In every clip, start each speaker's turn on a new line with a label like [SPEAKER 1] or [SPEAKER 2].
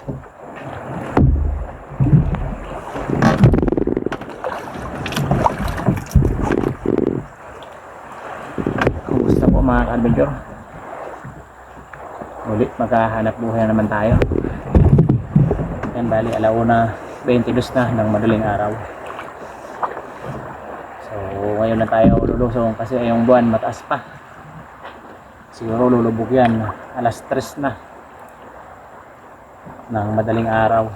[SPEAKER 1] Kumusta po mga ka-adventure? Ulit maghahanap buhay na naman tayo. Yan bali alauna 22 na ng madaling araw. So ngayon na tayo lulusong kasi yung buwan mataas pa. Siguro lulubog yan. Alas 3 na ng madaling araw.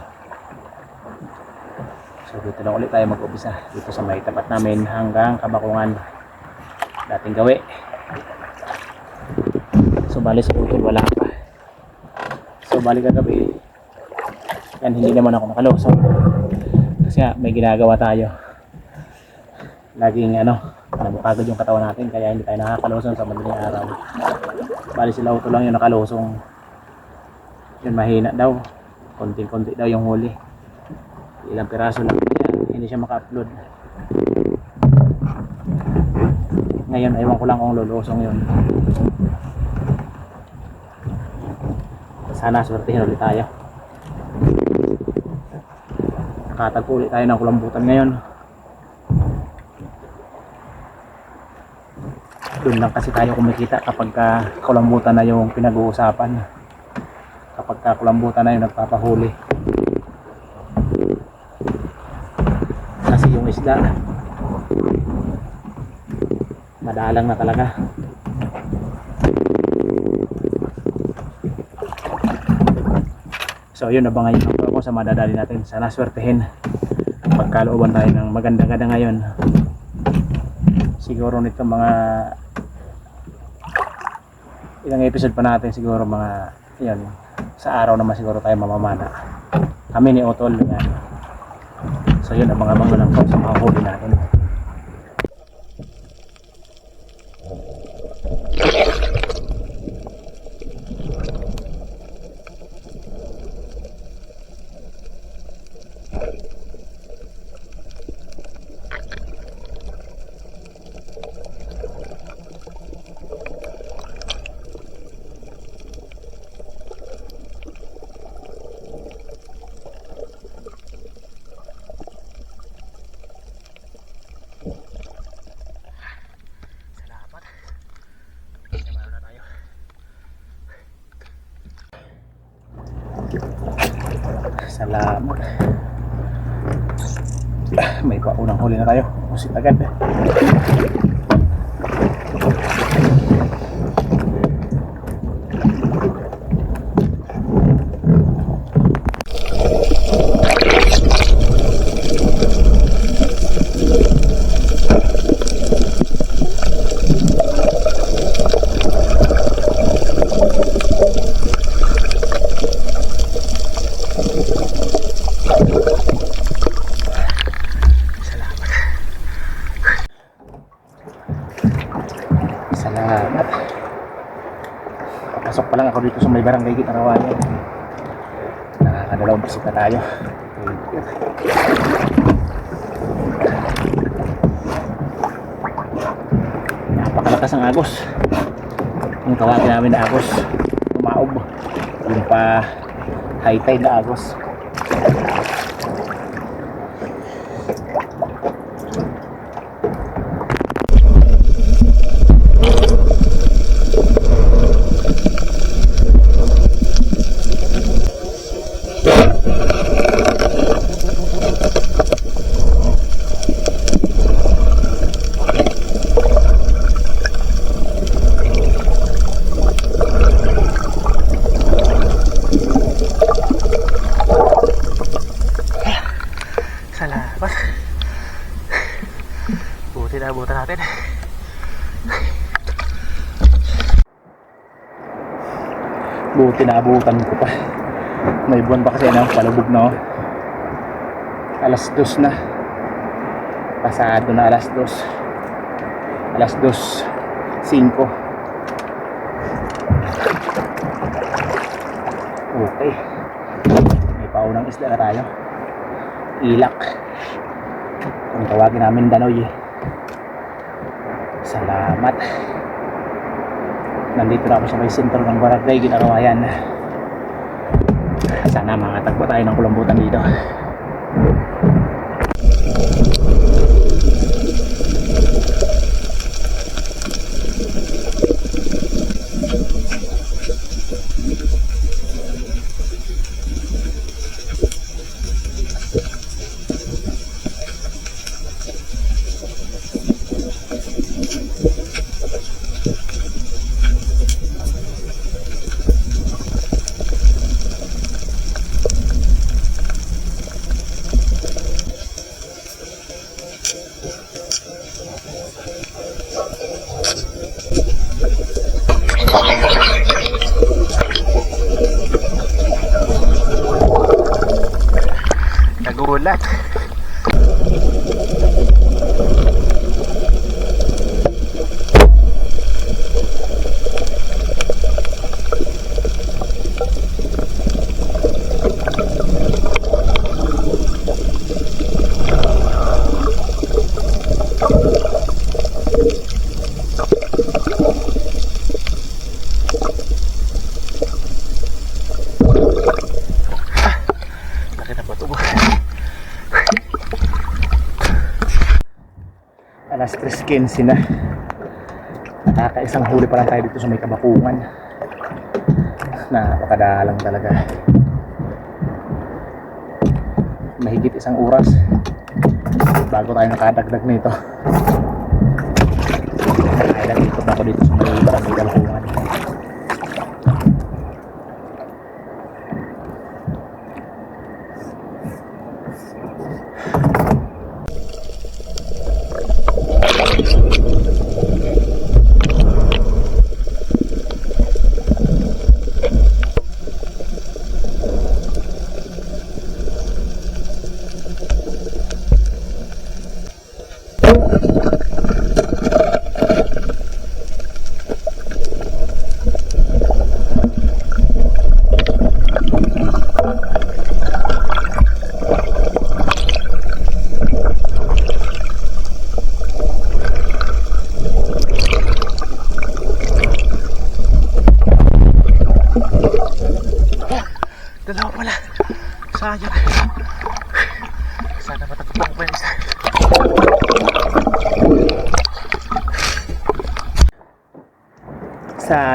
[SPEAKER 1] So dito lang ulit tayo mag-upisa dito sa may tapat namin hanggang kabakungan dating gawi. So bali sa utol wala pa. So bali kagabi yan hindi naman ako nakalusong. Kasi may ginagawa tayo. Laging ano, napapagod yung katawan natin kaya hindi tayo nakakalusong sa madaling araw. Bali sila utol lang yung nakalusong. Yun mahina daw. Konting-konti daw yung huli. Ilang piraso lang niya. Hindi siya maka-upload. Ngayon, ewan ko lang kung lulusong yun. Sana swertihin ulit tayo. Nakatagpo ulit tayo ng kulambutan ngayon. Doon lang kasi tayo kumikita kapag ka kulambutan na yung pinag-uusapan. Kapag ka kulambutan na yung nagpapahuli. Kasi yung isda, madalang na talaga. So yun, abangan nyo lang po ako sa madadali natin. Sana swertehin. Pagkalooban tayo ng maganda-ganda ngayon. Siguro nito mga ilang episode pa natin siguro mga yun, sa araw naman siguro tayo mamamana. Kami ni Otol. Yan. So yun, abang-abang na lang po sa mga huli natin. Salamat. Ah, May paunang huli na tayo. Usit agad. Salamat. Pasok pa lang ako dito sa may barangay Gitarawayan. Nakakadalawang pasok na tayo. Thank you. Napakalakas ang agos. Yung tawagin namin na agos. Tumaob. Yung pa high tide na agos. Salamat. Buti na abutan natin. Buti na abutan ko pa. May buwan pa kasi ano, palubog na oh. Alas dos na. Pasado na alas dos. Alas dos. Cinco. Okay. May paunang isla na tayo ilak kung tawagin namin Danoy salamat nandito na ako sa may sentro ng barangay ginagawa yan Sana makatagpo tayo ng kulambutan dito. Alas 3.15 na. Nakakaisang huli pa lang tayo dito sa may kabakungan. Napakadalang talaga. Mahigit isang oras bago tayo nakadagdag nito. Kailan dito na ako dito sa may barangay kabakungan.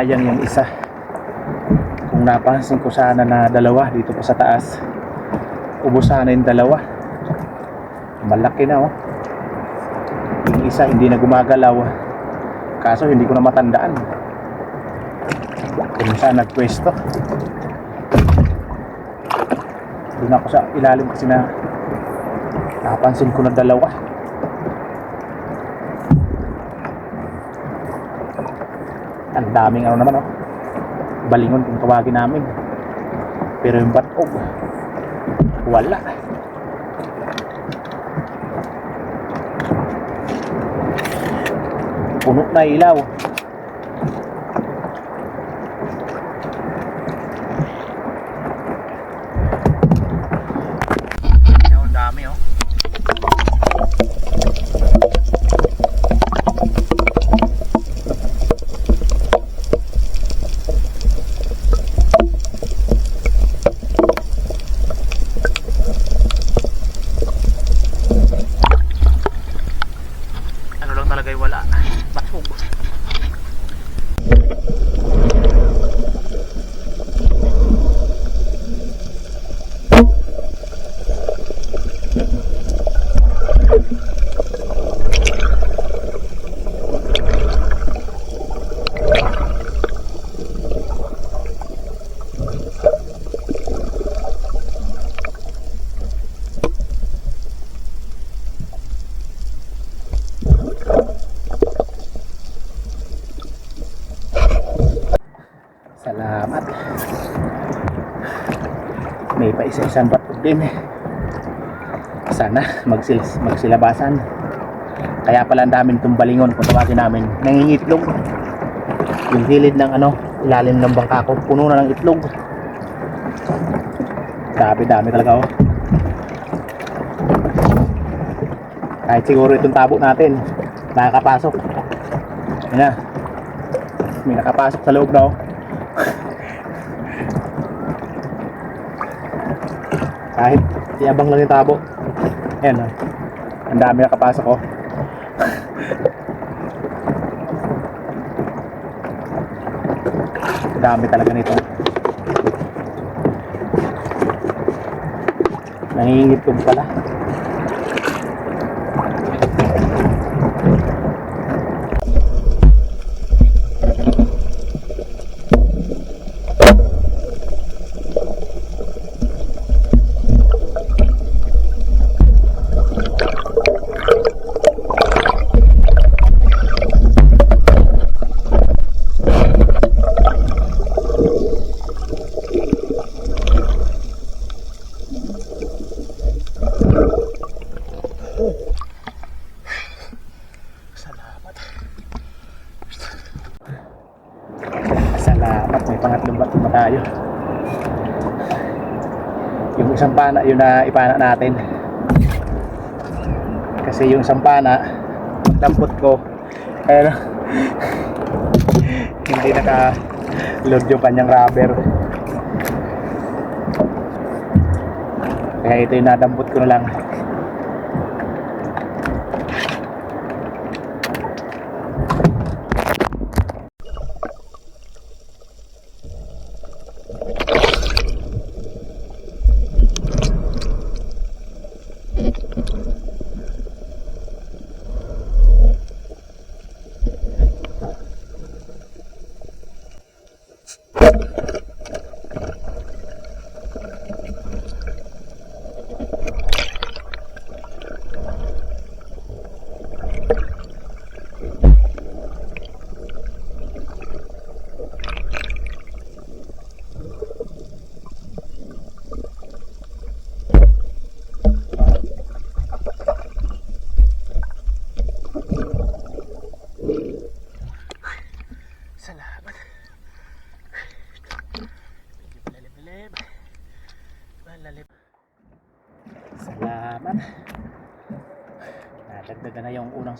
[SPEAKER 1] Sayang yung isa. Kung napansin ko sana na dalawa dito pa sa taas. Ubus sana yung dalawa. Malaki na oh. Yung isa hindi na gumagalaw. Kaso hindi ko na matandaan. Kung saan nagpwesto. Doon ako sa ilalim kasi na napansin ko na dalawa. Ang daming ano naman oh. Balingon kung tawagin namin. Pero yung batog, wala. Puno na ilaw. Ang dami oh. Ano lang talaga yung wala. Batog. Salamat. May pa din. Sana magsil magsilabasan. Kaya pala ang daming tumbalingon kung tawagin namin. Nangingitlog. Yung gilid ng ano, ilalim ng bangka ko, puno na ng itlog. Dami, dami talaga oh. Kahit siguro itong tabo natin, nakakapasok. Yan na. May nakapasok sa loob na oh. Kahit iabang lang yung tabo. Ayan oh. Ang dami nakapasok oh. dami talaga nito. Nangingitog pala. Salamat, may pangatlong bato na tayo. Yung isang pana, yun na ipana natin. Kasi yung isang pana, dampot ko, pero hindi naka load yung kanyang rubber. Kaya ito yung nadampot ko na lang.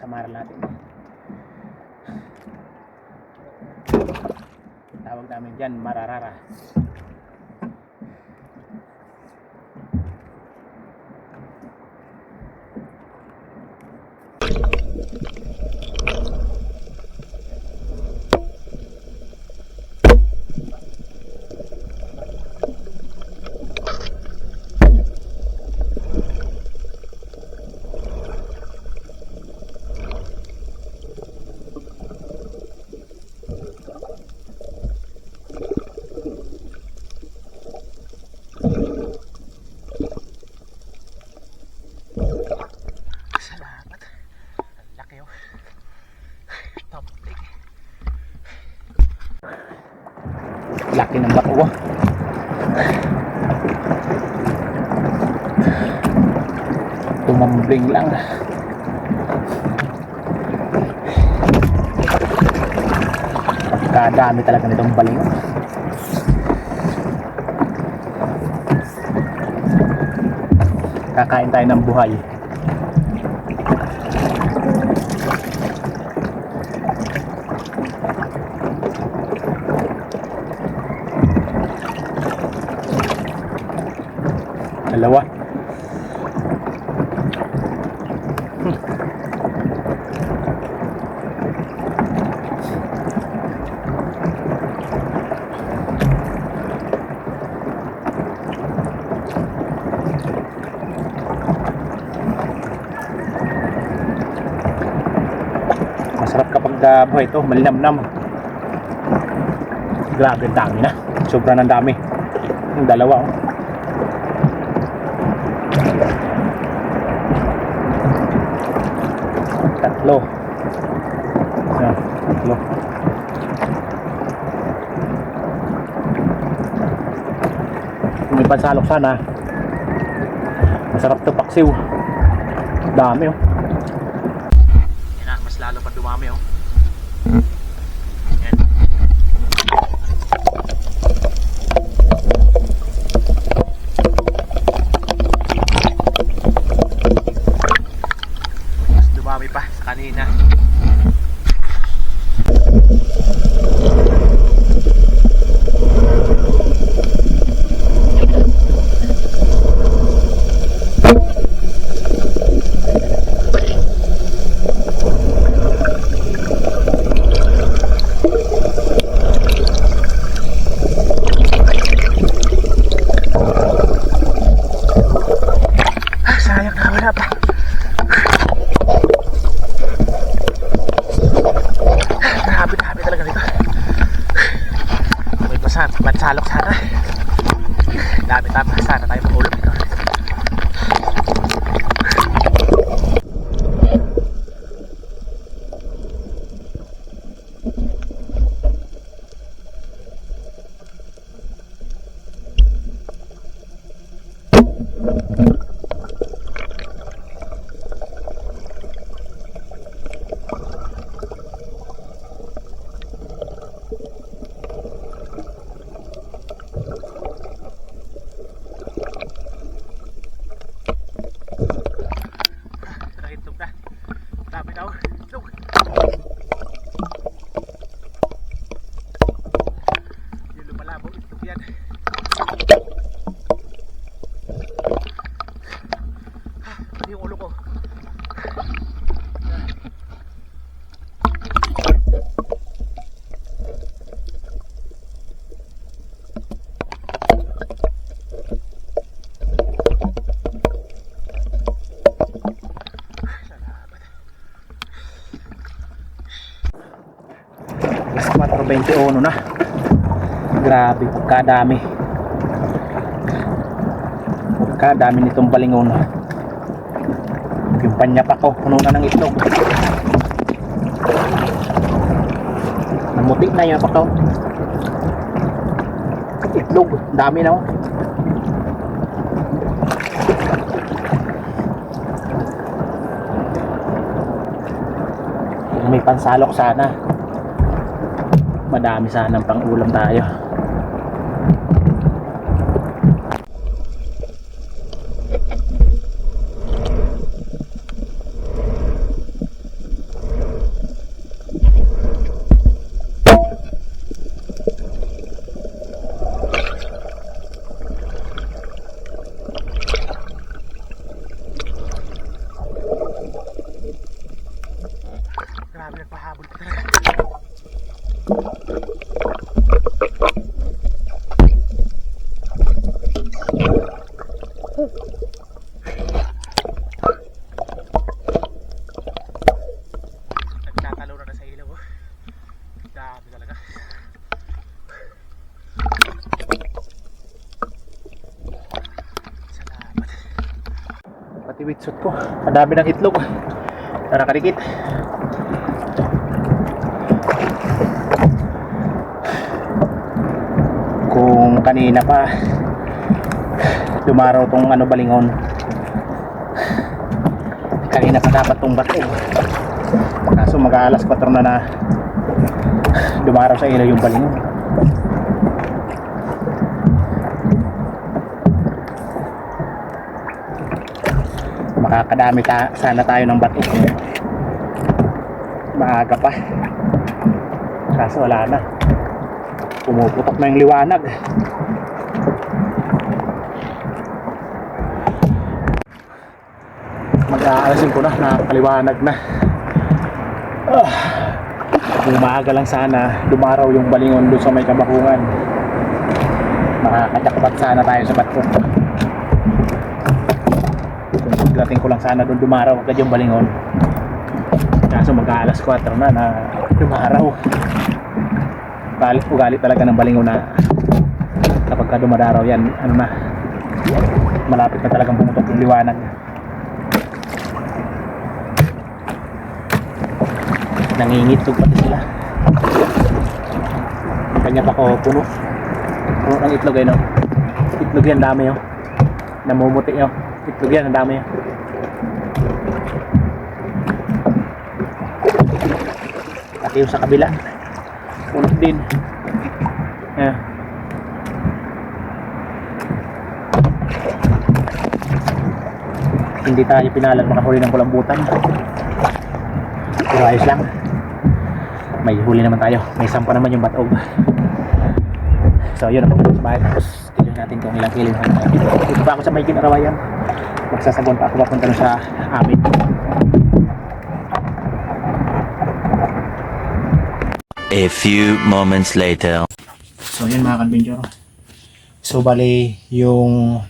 [SPEAKER 1] Samaral natin. Tawag namin dyan, mararara. Salamat. Ang laki oh. Topik. Bato oh. Tumambling lang. Kadami talaga nitong baling. oh. Kakain tayo ng buhay. Dalawa. Masarap kapag uh, buhay ito, malinamnam. Grabe, ang dami na. Sobra ng dami. Yung dalawa, oh. Tatlo. Yan, tatlo. May pansalok sana, masarap to paksiw. Dami oh. Yan na, mas lalo pa dumami oh. Yan. Mas dumami pa sa kanina. Sana, mansalok sana. Dami 21 na. Grabe pagkadami. Pagkadami nitong balingon. Yung panya pa to puno na ng itlog. Namutik na yan pa to itlog dami na oh. May pansalok sana madami sanang pang ulam tayo Grabe nagpahabol ko talaga. Nagtatalo na sa ilaw. oh. Dami talaga. Salamat. Pati witsot ko. Ang dami ng itlog. Tara karikit. Kung kanina pa dumaraw tong ano balingon. Kanina pa dapat tong bato. Kaso mag-aalas 4 na na dumaraw sa ilaw yung balingon. Makakadami ta sana tayo ng bato. Maaga pa. Kaso wala na. Pumuputok na yung liwanag. Mag-aalasin ko na, nakakaliwanag na. Ah, kung maaga lang sana, dumaraw yung balingon doon sa may kabakungan. Makakajakpat sana tayo sa bato. Pagdating ko lang sana doon dumaraw agad yung balingon. Kaso mag-aalas 4 na na dumaraw. Galit ugali talaga ng balingon na kapag ka dumadaraw yan, ano na, malapit na talagang pumutok yung liwanag. Nangingitog pati sila. Kanya pa ko puno. Puno ng itlog eh, no? Itlog yan, dami oh. Namumuti oh. Itlog yan, ang dami oh. Pati yung sa kabila. Puno din. Eh. Hindi tayo pinalag makahuli ng kulambutan. Pero ayos lang. May huli naman tayo. May sampa naman yung batog. So yun, sa bahay. Tapos tignan natin kung ilang kilo. Dito pa ako sa may kinarawayan. Magsasagon pa ako papunta sa amin.
[SPEAKER 2] A few moments later.
[SPEAKER 1] So yun mga kanbinjor. So bali yung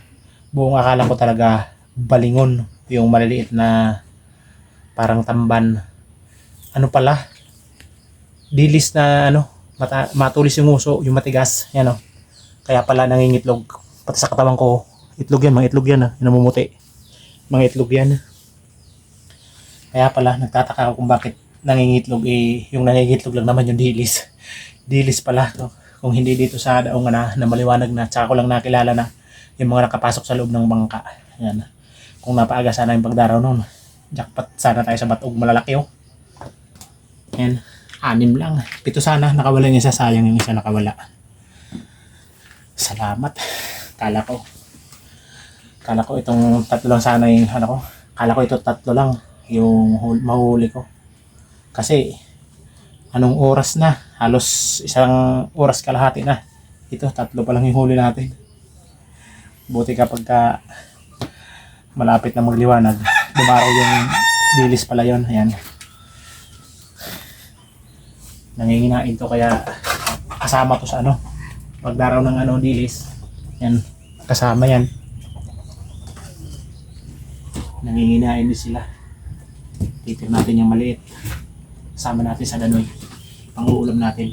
[SPEAKER 1] buong akala ko talaga balingon. Yung maliliit na parang tamban. Ano pala? Dilis na ano, mata, matulis yung uso, yung matigas, yan o. Kaya pala nangingitlog. Pati sa katawan ko, itlog yan, mga itlog yan ah, yung namumuti. Mga itlog yan. Kaya pala, nagtataka ako kung bakit nangingitlog eh, yung nangingitlog lang naman yung dilis. Dilis pala. No? Kung hindi dito sa daong na, na maliwanag na, tsaka ko lang nakilala na yung mga nakapasok sa loob ng bangka. Yan. Kung napaaga sana yung pagdaraw noon. Jackpot sana tayo sa batog malalaki oh. Yan. Anim lang. Pito sana. Nakawala yung isa. Sayang yung isa nakawala. Salamat. Kala ko. Kala ko itong tatlo lang sana yung ano ko. Kala ko ito tatlo lang yung hul- mahuli ko. Kasi anong oras na? Halos isang oras kalahati na. Ito, tatlo pa lang yung huli natin. Buti kapag ka malapit na magliwanag, dumaraw yung dilis pala yon Ayan. Nanginginain to kaya kasama to sa ano. Pagdaraw ng ano dilis. Yan. Kasama yan. Nanginginain din sila. Titir natin yung maliit. Kasama natin sa danoy. Panguulam natin.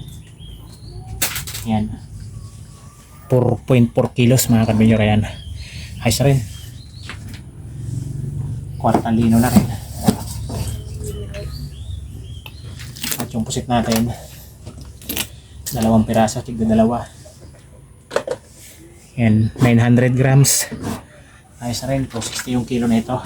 [SPEAKER 1] Yan. 4.4 kilos mga kabinyo yan. Ayos rin. Kwartang lino na rin. At yung pusit natin, dalawang piraso, tigda dalawa. Yan, 900 grams. Ayos rin, 260 yung kilo na ito.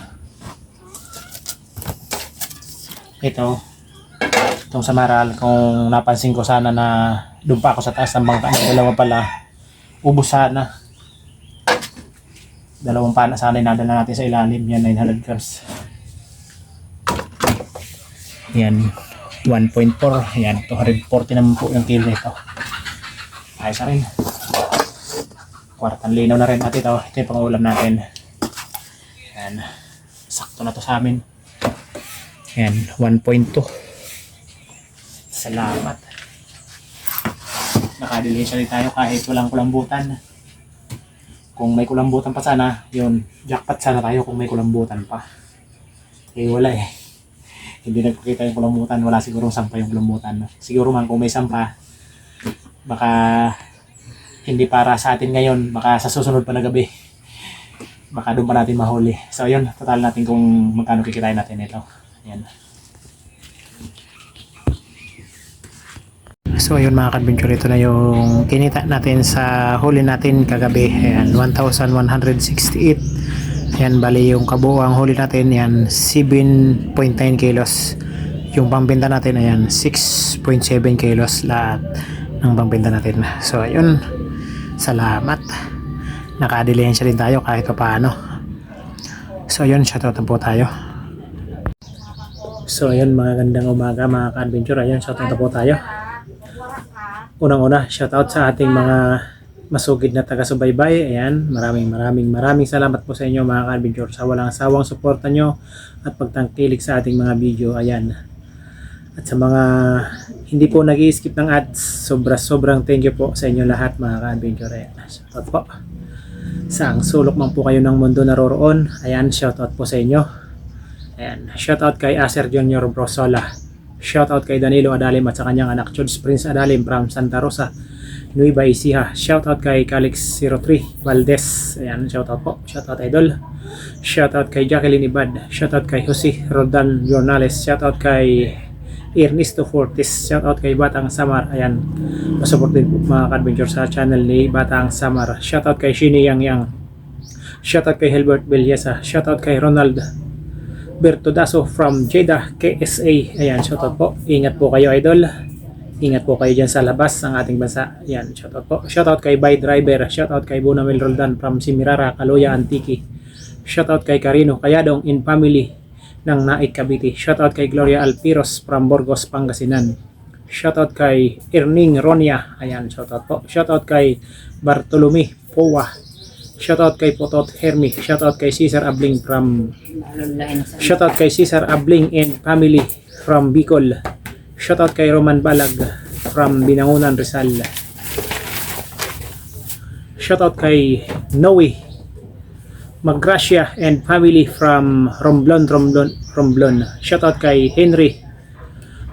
[SPEAKER 1] Ito, itong samaral, kung napansin ko sana na doon pa ako sa taas ng bangka, yung dalawa pala, ubos sana. Dalawang pana sana inadala natin sa ilalim, yan 900 grams. Yan, 1.4. Yan, 240 naman po yung kilo nito. Ayos na rin. Kwartang linaw na rin. At ito, ito yung pangulam natin. Yan. Sakto na to sa amin. Yan, 1.2. Salamat. Nakadilihan rin tayo kahit walang kulambutan. Kung may kulambutan pa sana, yun, jackpot sana tayo kung may kulambutan pa. Eh, wala eh hindi nagpakita yung kulambutan, wala sigurong sampa yung kulambutan. Siguro man kung may sampa, baka hindi para sa atin ngayon, baka sa susunod pa na gabi, baka doon pa natin mahuli. So yun, total natin kung magkano kikitain natin ito. Ayan. So ayun mga kadventure, ito na yung kinita natin sa huli natin kagabi. Ayan, 1,168. Ayan, bali yung kabuuang huli natin, yan, 7.9 kilos. Yung pambenta natin, ayan, 6.7 kilos lahat ng pambenta natin. So, ayun, salamat. Nakadilensya din tayo kahit pa paano. So, ayun, shoutout po tayo. So, ayun, mga gandang umaga, mga ka-adventure. Ayun, shoutout po tayo. Unang-una, shoutout sa ating mga masugid na taga-subaybay. Ayan, maraming maraming maraming salamat po sa inyo mga ka-adventure sa walang sawang suporta nyo at pagtangkilik sa ating mga video. Ayan. At sa mga hindi po nag skip ng ads, sobra sobrang thank you po sa inyo lahat mga ka-adventure. Ayan, po. Sa ang sulok man po kayo ng mundo naroroon, ayan, shoutout po sa inyo. Ayan, shoutout kay Acer Junior Brosola. Shoutout kay Danilo Adalim at sa kanyang anak George Prince Adalim from Santa Rosa. Nueva Ecija. Shoutout kay Calix03 Valdez. Ayan, shoutout po. Shoutout idol. Shoutout kay Jacqueline Ibad. Shoutout kay Jose Roldan Jornales. Shoutout kay Ernesto Fortis. Shoutout kay Batang Samar. Ayan, masupport din po mga ka-adventure sa channel ni Batang Samar. Shoutout kay Shini Yang Yang. Shoutout kay Hilbert Belyesa. Shoutout kay Ronald Bertodaso from Jeddah, KSA. Ayan, shoutout po. Ingat po kayo idol. Ingat po kayo dyan sa labas ng ating bansa. Yan, shoutout po. Shoutout kay By Driver. Shoutout kay Bonamil Roldan from Simirara, Kaloya, Antique. Shoutout kay Carino Kayadong in family ng Naik Cavite. Shoutout kay Gloria Alpiros from Burgos, Pangasinan. Shoutout kay Erning Ronia. Ayan, shoutout po. Shoutout kay Bartolome Powa. Shoutout kay Potot Hermi. Shoutout kay Cesar Abling from Shoutout kay Cesar Abling and family from Bicol. Shoutout kay Roman Balag from Binangunan, Rizal. Shoutout kay Noe Magracia and family from Romblon, Romblon, Romblon. Shoutout kay Henry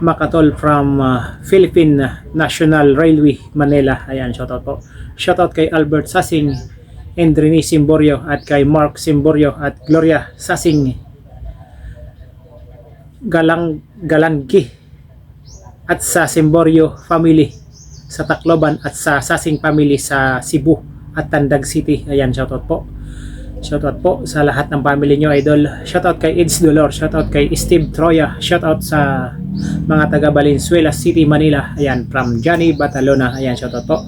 [SPEAKER 1] Makatol from uh, Philippine National Railway, Manila. Ayan, shoutout po. Shoutout kay Albert Sasing and Rene Simborio at kay Mark Simborio at Gloria Sasing Galang Galanggi at sa Simborio family sa Tacloban at sa Sasing family sa Cebu at Tandag City. Ayan, shoutout po. Shoutout po sa lahat ng family nyo, idol. Shoutout kay Eds Dolor, shoutout kay Steve Troya, shoutout sa mga taga Valenzuela City, Manila. Ayan, from Johnny Batalona. Ayan, shoutout po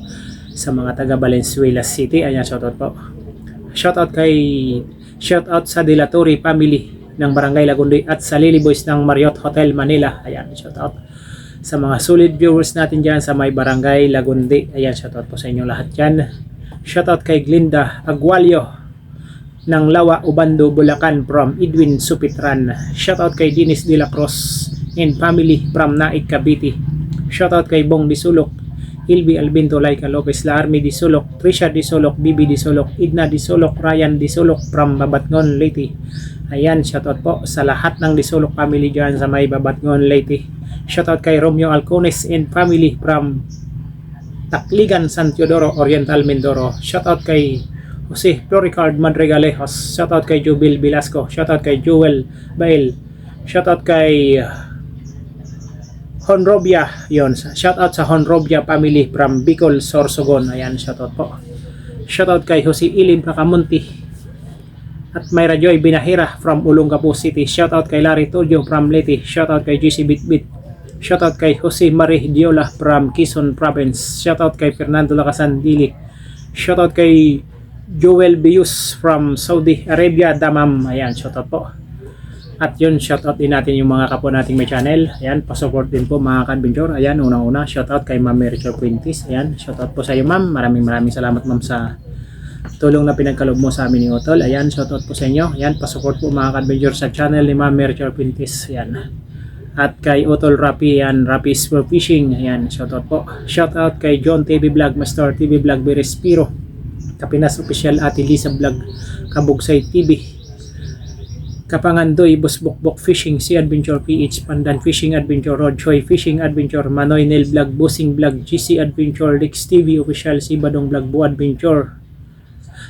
[SPEAKER 1] sa mga taga Valenzuela City. Ayan, shoutout po. Shoutout kay shoutout sa Dilatori family ng Barangay Lagundoy at sa Lily Boys ng Marriott Hotel Manila. Ayan, shoutout sa mga solid viewers natin dyan sa may Barangay Lagundi. Ayan, shoutout po sa inyo lahat dyan. Shoutout kay Glinda Agualio ng Lawa, Ubando, Bulacan from Edwin Supitran. Shoutout kay Dennis De La Cruz and family from Naik, Cavite. Shoutout kay Bong Disulok, Ilby Albinto, Laika Lopez, La Army Disulok, Trisha Disulok, Bibi Disulok, Idna Disulok, Ryan Disulok from Babatngon, Leyte. Ayan, shoutout po sa lahat ng Disulok family dyan sa may Babatngon, Leyte. Shoutout kay Romeo Alcones and family from Takligan, San Teodoro, Oriental Mindoro. Shoutout kay Jose Floricard Madrigalejos. Shoutout kay Jubil Velasco. Shoutout kay Joel Bail. Shoutout kay Honrobia. Yon. Shoutout sa Honrobia family from Bicol, Sorsogon. Ayan, shoutout po. Shoutout kay Jose Ilim Pakamunti. At Mayra Joy Binahira from Olongapo City. Shoutout kay Larry Todio from Leyte. Shoutout kay GC Bitbit. Shoutout kay Jose Marie Diola from Quezon Province. Shoutout kay Fernando Lacasan Dili. Shoutout kay Joel Bius from Saudi Arabia, Damam. Ayan, shoutout po. At yun, shoutout din natin yung mga kapwa nating may channel. Ayan, pasupport din po mga kadventure. Ayan, unang-una, shoutout kay Ma'am Rachel Quintis. Ayan, shoutout po sa iyo ma'am. Maraming maraming salamat ma'am sa tulong na pinagkalob mo sa amin ni Otol. Ayan, shoutout po sa inyo. Ayan, pasupport po mga kadventure sa channel ni Ma'am Rachel Quintis. Ayan. At kay Otol Rapi, yan, Rapi for Fishing. Ayan, shoutout po. Shoutout kay John TV Vlog, Master TV Vlog, Berespiro. Kapinas Official Ate Lisa Vlog, Kabugsay TV. Kapangandoy, Busbukbok Fishing, Sea Adventure PH, Pandan Fishing Adventure, Rod Choi Fishing Adventure, Manoy Nail Vlog, Busing Vlog, GC Adventure, Lex TV Official, Sibadong Vlog, Bu Adventure,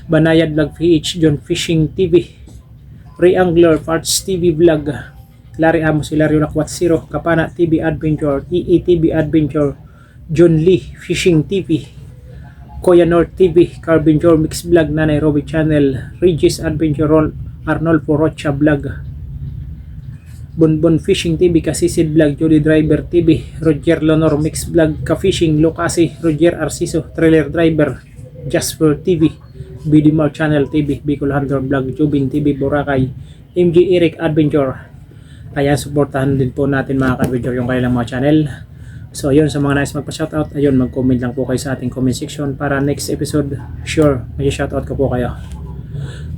[SPEAKER 1] Banayad Vlog PH, John Fishing TV, Ray Angler, Parts TV Vlog, Larry Amos, Hilario Lakwat Zero, Kapana TV Adventure, EE TV Adventure, John Lee Fishing TV, Koya North TV, Carventure Mix Vlog, Nanay Roby Channel, Regis Adventure Roll, Arnold Porocha Vlog, Bonbon Fishing TV, Kasisid Vlog, Jody Driver TV, Roger Lonor Mix Vlog, Ka-Fishing, Lucasi, Roger Arciso, Trailer Driver, Jasper TV, BDMR Channel TV, Bicol Hunter Vlog, Jubin TV, Boracay, MG Eric Adventure. Ayan, supportahan din po natin mga ka-adventure yung kanilang mga channel. So, ayun, sa mga nais magpa-shoutout, ayun, mag-comment lang po kayo sa ating comment section para next episode, sure, may shoutout ko po kayo.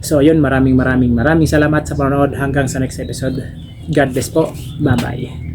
[SPEAKER 1] So, ayun, maraming maraming maraming salamat sa panonood hanggang sa next episode. God bless po. Bye-bye.